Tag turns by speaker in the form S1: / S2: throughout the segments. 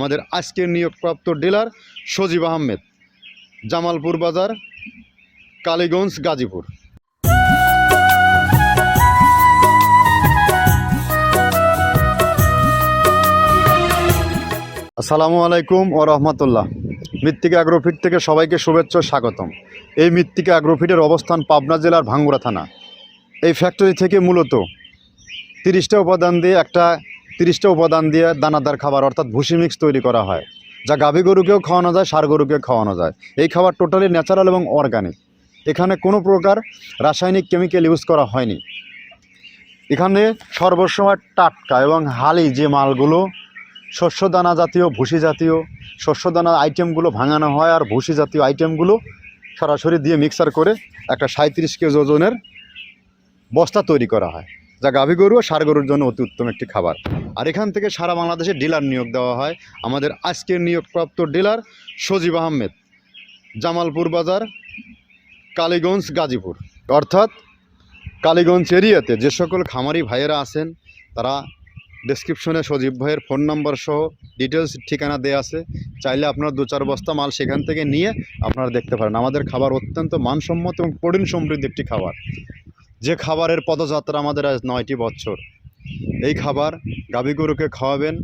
S1: আমাদের আজকের নিয়োগপ্রাপ্ত ডিলার সজীব আহমেদ, জামালপুর বাজার, কালীগঞ্জ, গাজীপুর। আসসালামু আলাইকুম ও রহমতুল্লাহ। মৃত্তিকা অ্যাগ্রোফিট থেকে সবাইকে শুভেচ্ছা স্বাগতম। এই মৃত্তিকা অ্যাগ্রোফিটের অবস্থান পাবনা জেলার ভাঙ্গুড়া থানা। এই ফ্যাক্টরি থেকে মূলত তিরিশটা উপাদান দিয়ে একটা তিরিশটা উপাদান দিয়ে দানাদার খাবার, অর্থাৎ ভুসি মিক্স তৈরি করা হয়, যা গাভী গরুকেও খাওয়ানো যায়, সার গরুকেও খাওয়ানো যায়। এই খাবার টোটালি ন্যাচারাল এবং অর্গানিক এখানে কোনো প্রকার রাসায়নিক কেমিক্যাল ইউজ করা হয়নি। এখানে সর্বসময় টাটকা এবং হালি যে মালগুলো শস্য দানা জাতীয়, ভুসি জাতীয় শস্য দানা আইটেমগুলো ভাঙানো হয় আর ভুসি জাতীয় আইটেমগুলো সরাসরি দিয়ে মিক্সার করে একটা সাঁত্রিশ কেজি ওজনের বস্তা তৈরি করা হয়, যা গাভী গরু ও সার গরুর জন্য অতি উত্তম একটি খাবার। আর এখান থেকে সারা বাংলাদেশে ডিলার নিয়োগ দেওয়া হয়। আমাদের আজকের নিয়োগপ্রাপ্ত ডিলার সজীব আহমেদ, জামালপুর বাজার, কালীগঞ্জ, গাজীপুর। অর্থাৎ কালীগঞ্জ এরিয়াতে যে সকল খামারি ভাইয়েরা আছেন, তারা ডেসক্রিপশনে সজীব ভাইয়ের ফোন নাম্বার সহ ডিটেলস ঠিকানা দেওয়া আছে। চাইলে আপনার দু চার বস্তা মাল সেখান থেকে নিয়ে আপনারা দেখতে পারেন। আমাদের খাবার অত্যন্ত মানসম্মত এবং প্রোটিন সমৃদ্ধ একটি খাবার। যে খাবারের পদযাত্রা আমাদের আজ নয়টি বছর। এই খাবার গাভী গরুকে খাওয়াবেন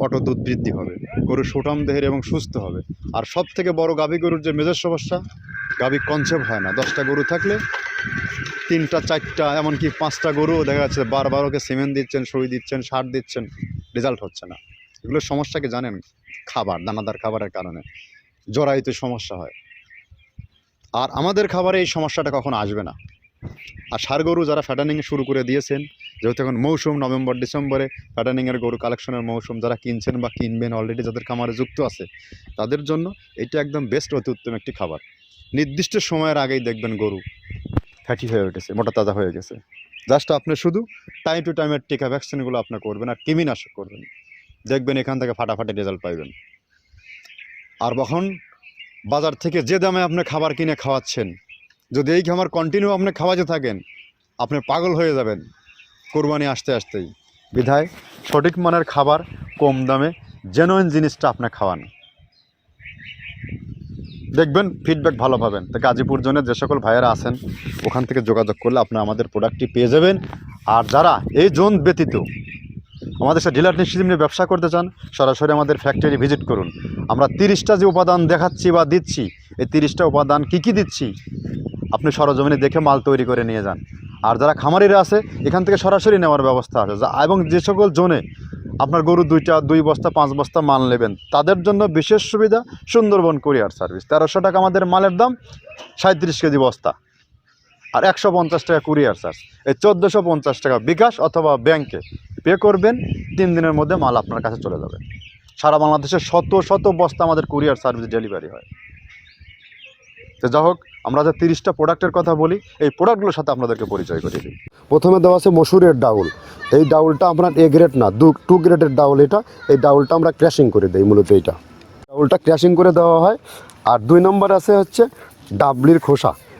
S1: অটো দুধ বৃদ্ধি হবে, গরু সুঠাম দেহের এবং সুস্থ হবে। আর সব থেকে বড় গাভী গরুর যে মেজর সমস্যা গাভী কনসেপ্ট হয় না। দশটা গরু থাকলে তিনটা, চারটা, এমনকি পাঁচটা গরুও দেখা যাচ্ছে বারবার ওকে সিমেন্ট দিচ্ছেন, সই দিচ্ছেন, সার দিচ্ছেন, রেজাল্ট হচ্ছে না। এগুলোর সমস্যাকে জানেন খাবার, দানাদার খাবারের কারণে। জরাইতে সমস্যা হয়। আর আমাদের খাবারে এই সমস্যাটা কখনো আসবে না। আর সার গরু যারা ফ্যাটানিং শুরু করে দিয়েছেন যেহেতু এখন মৌসুম নভেম্বর, ডিসেম্বরে ফ্যাটানিংয়ের গরু কালেকশনের মৌসুম যারা কিনছেন বা কিনবেন অলরেডি যাদের খামারে যুক্ত আছে, তাদের জন্য এটা একদম বেস্ট অতি উত্তম একটি খাবার। নির্দিষ্ট সময়ের আগেই দেখবেন গরু ফ্যাটি হয়ে উঠেছে, মোটা তাজা হয়ে গেছে। জাস্ট আপনি শুধু টাইম টু টাইমের টিকা ভ্যাকসিনগুলো আপনি করবেন আর কৃমিনাশক করবেন। দেখবেন এখান থেকে ফাটাফাটি রেজাল্ট পাইবেন। আর তখন বাজার থেকে যে দামে আপনি খাবার কিনে খাওয়াচ্ছেন, যদি এই খাবার কন্টিনিউ আপনি খাওয়াতে থাকেন, আপনি পাগল হয়ে যাবেন। কোরবানি আসতে আসতেই। বিধায় সঠিক মানের খাবার কম দামে জেনুইন জিনিসটা আপনি খাওয়ান। দেখবেন ফিডব্যাক ভালো পাবেন। তো গাজীপুর জোনে যে সকল ভাইয়েরা আছেন, ওখান থেকে যোগাযোগ করলে আপনি আমাদের প্রোডাক্টটি পেয়ে যাবেন। আর যারা এই জোন ব্যতীত আমাদের সাথে ডিলার নিশ্চিত নিয়ে ব্যবসা করতে চান, সরাসরি আমাদের ফ্যাক্টরি ভিজিট করুন। আমরা তিরিশটা যে উপাদান দেখাচ্ছি বা দিচ্ছি, এই তিরিশটা উপাদান কী কী দিচ্ছি, আপনি সরজমিনে দেখে মাল তৈরি করে নিয়ে যান। আর যারা খামারিরা আছে, এখান থেকে সরাসরি নেওয়ার ব্যবস্থা আছে। এবং যে সকল জোনে আপনার গরু দুইটা, দুই বস্তা, পাঁচ বস্তা মাল নেবেন, তাদের জন্য বিশেষ সুবিধা সুন্দরবন কুরিয়ার সার্ভিস। তেরোশো টাকা আমাদের মালের দাম সাঁত্রিশ কেজি বস্তা। আর একশো পঞ্চাশ টাকা কুরিয়ার চার্জ। এই চোদ্দোশো পঞ্চাশ টাকা বিকাশ অথবা ব্যাংকে পে করবেন, তিন দিনের মধ্যে মাল আপনার কাছে চলে যাবে। সারা বাংলাদেশে শত শত বস্তা আমাদের কুরিয়ার সার্ভিস ডেলিভারি হয়। তো যা হোক, আমরা যে তিরিশটা প্রোডাক্টের কথা বলি, এই প্রোডাক্টগুলোর সাথে আপনাদেরকে পরিচয় করিয়ে দিই। প্রথমে দেওয়া আছে মসুরের ডাউল। এই ডাউলটা আপনার এ গ্রেড না, দু টু গ্রেডের ডাউল এটা। এই ডাউলটা আমরা ক্র্যাশিং করে দিই, মূলত এইটা। ডাউলটা ক্র্যাশিং করে দেওয়া হয়। আর দুই নম্বর আছে হচ্ছে ডাবলির খোসা।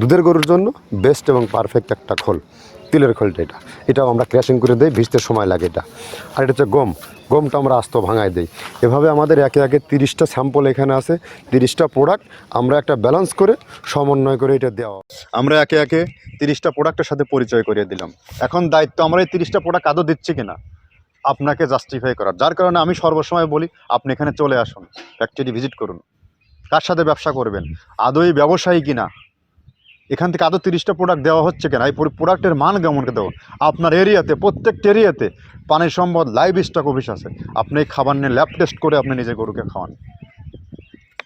S2: দুধের গরুর জন্য বেস্ট এবং পারফেক্ট একটা খোল, তিলের খোলটা এটা। এটাও আমরা ক্র্যাশিং করে দিই, ভিজতে সময় লাগে এটা। আর এটা হচ্ছে গম। গমটা আমরা আস্ত ভাঙায় দিই। এভাবে আমাদের একে একে তিরিশটা স্যাম্পল এখানে আছে, তিরিশটা প্রোডাক্ট আমরা একটা ব্যালেন্স করে সমন্বয় করে এটা দেওয়া।
S1: আমরা একে একে তিরিশটা প্রোডাক্টের সাথে পরিচয় করিয়ে দিলাম। এখন দায়িত্ব আমরা এই তিরিশটা প্রোডাক্ট আদৌ দিচ্ছি কিনা? আপনাকে জাস্টিফাই করার। যার কারণে আমি সর্বসময় বলি, আপনি এখানে চলে আসুন ফ্যাক্টরি ভিজিট করুন। কার সাথে ব্যবসা করবেন? আদৌ ব্যবসায়ী কিনা? এখান থেকে আদৌ তিরিশটা প্রোডাক্ট দেওয়া হচ্ছে কিনা? এই প্রোডাক্টের মান কেমনকে দেবো? আপনার এরিয়াতে প্রত্যেকটা এরিয়াতে পানি সম্পদ লাইভ স্টক অফিস আছে। আপনি এই খাবার নিয়ে ল্যাব টেস্ট করে আপনি নিজে গরুকে খাওয়ান।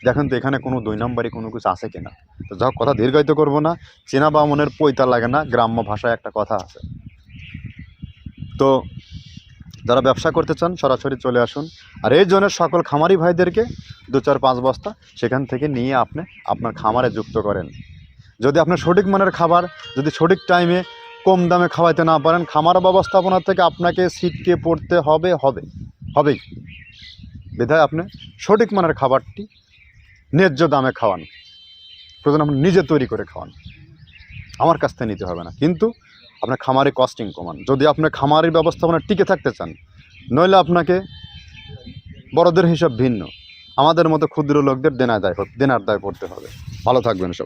S1: দেখেন তো এখানে কোনো দুই নম্বরই কোনো কিছু আছে কিনা? তো যাক কথা দীর্ঘায়িত করব না। চেনা বা মনের পৈতা লাগে না, গ্রাম্য ভাষায় একটা কথা আছে। তো যারা ব্যবসা করতে চান, সরাসরি চলে আসুন। আর এই জন্য সকল খামারি ভাইদেরকে দু চার পাঁচ বস্তা সেখান থেকে নিয়ে আপনি আপনার খামারে যুক্ত করেন। যদি আপনার সঠিক মানের খাবার, যদি সঠিক টাইমে কম দামে খাওয়াইতে না পারেন, খামার ব্যবস্থাপনা থেকে আপনাকে সিটকে পড়তে হবে হবে, হবেই। বিধায় আপনি সঠিক মানের খাবারটি ন্যায্য দামে খাওয়ান। প্রয়োজন আপনি নিজে তৈরি করে খাওয়ান। আমার কাছ থেকে নিতে হবে না। কিন্তু আপনার খামারে কস্টিং কমান। যদি আপনি খামারের ব্যবস্থাপনা টিকে থাকতে চান, নইলে আপনাকে বড়দের হিসাব ভিন্ন। আমাদের মতো ক্ষুদ্র লোকদের দেনা দায় দেনার দায় পড়তে হবে। ভালো থাকবেন সবাই।